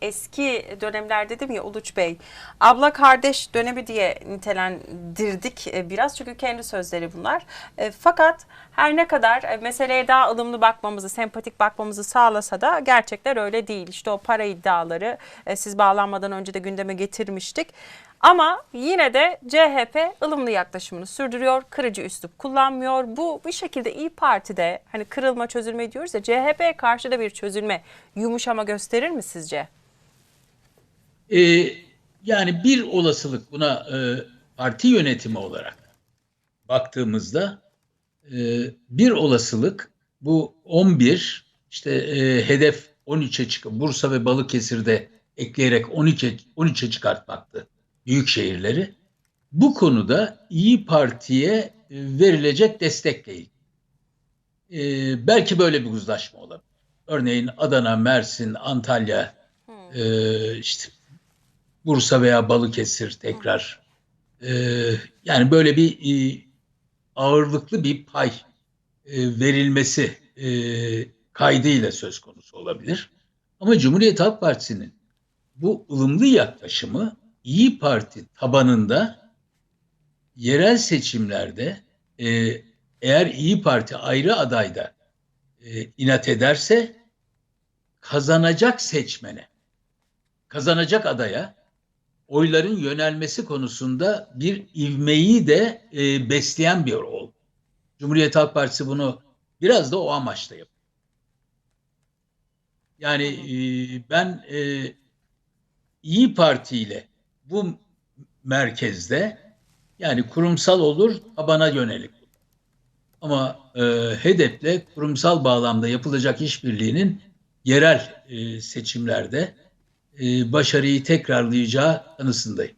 Eski dönemler dedim ya Uluç Bey, abla kardeş dönemi diye nitelendirdik e, biraz çünkü kendi sözleri bunlar. E, Fakat her ne kadar e, meseleye daha ılımlı bakmamızı, sempatik bakmamızı sağlasa da gerçekler öyle değil. İşte o para iddiaları siz bağlanmadan önce de gündeme getirmiştik. Ama yine de CHP ılımlı yaklaşımını sürdürüyor, kırıcı üslup kullanmıyor. Bu bir şekilde İyi Parti'de hani kırılma çözülme diyoruz ya CHP'ye karşı da bir çözülme, yumuşama gösterir mi sizce? Ee, yani bir olasılık buna e, parti yönetimi olarak baktığımızda e, bir olasılık bu 11 işte e, hedef 13'e çıkıp Bursa ve Balıkesir'de ekleyerek 12'e 13'e çıkartmaktı büyük şehirleri. Bu konuda İyi Parti'ye e, verilecek destekle ilgili. E, belki böyle bir uzlaşma olabilir. Örneğin Adana, Mersin, Antalya, e, işte Bursa veya Balıkesir tekrar e, yani böyle bir e, ağırlıklı bir pay e, verilmesi e, kaydıyla söz konusu olabilir. Ama Cumhuriyet Halk Partisi'nin bu ılımlı yaklaşımı İyi Parti tabanında yerel seçimlerde e, eğer İyi Parti ayrı adayda e, inat ederse kazanacak seçmene, kazanacak adaya oyların yönelmesi konusunda bir ivmeyi de e, besleyen bir oldu. Cumhuriyet Halk Partisi bunu biraz da o amaçla yapıyor. Yani e, ben e, İyi Parti ile bu merkezde yani kurumsal olur tabana yönelik. Ama e, HEDEP'le kurumsal bağlamda yapılacak işbirliğinin yerel e, seçimlerde başarıyı tekrarlayacağı kanısındayım.